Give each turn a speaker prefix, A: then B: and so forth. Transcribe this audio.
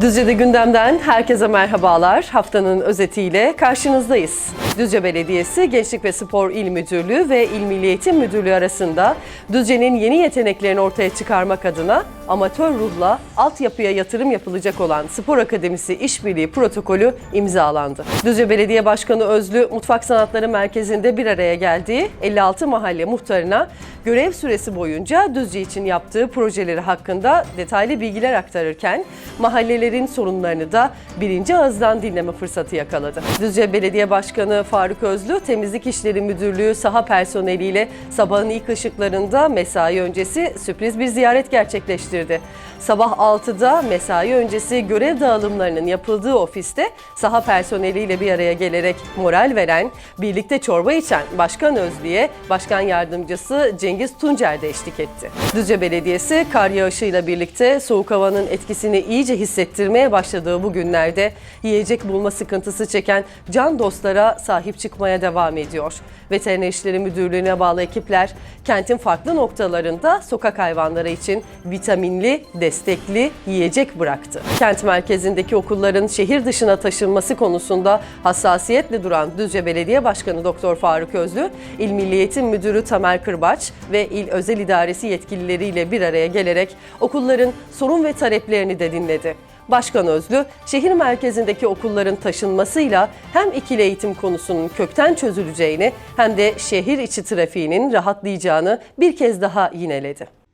A: Düzce'de gündemden herkese merhabalar. Haftanın özetiyle karşınızdayız. Düzce Belediyesi Gençlik ve Spor İl Müdürlüğü ve İl Milli Eğitim Müdürlüğü arasında Düzce'nin yeni yeteneklerini ortaya çıkarmak adına amatör ruhla altyapıya yatırım yapılacak olan Spor Akademisi İşbirliği protokolü imzalandı. Düzce Belediye Başkanı Özlü Mutfak Sanatları Merkezi'nde bir araya geldiği 56 mahalle muhtarına görev süresi boyunca Düzce için yaptığı projeleri hakkında detaylı bilgiler aktarırken mahallelerin sorunlarını da birinci ağızdan dinleme fırsatı yakaladı. Düzce Belediye Başkanı Faruk Özlü Temizlik İşleri Müdürlüğü saha personeliyle sabahın ilk ışıklarında mesai öncesi sürpriz bir ziyaret gerçekleştirdi. Sabah 6'da mesai öncesi görev dağılımlarının yapıldığı ofiste saha personeliyle bir araya gelerek moral veren, birlikte çorba içen Başkan Özlü'ye Başkan Yardımcısı Cengiz Tuncer de eşlik etti. Düzce Belediyesi kar yağışıyla birlikte soğuk havanın etkisini iyice hissettirmeye başladığı bu günlerde yiyecek bulma sıkıntısı çeken can dostlara sahip çıkmaya devam ediyor. Veteriner İşleri Müdürlüğü'ne bağlı ekipler kentin farklı noktalarında sokak hayvanları için vitaminli, destekli yiyecek bıraktı. Kent merkezindeki okulların şehir dışına taşınması konusunda hassasiyetle duran Düzce Belediye Başkanı Doktor Faruk Özlü, İl Milli Eğitim Müdürü Tamer Kırbaç ve İl Özel İdaresi yetkilileriyle bir araya gelerek okulların sorun ve taleplerini de dinledi. Başkan Özlü, şehir merkezindeki okulların taşınmasıyla hem ikili eğitim konusunun kökten çözüleceğini hem de şehir içi trafiğinin rahatlayacağını bir kez daha yineledi.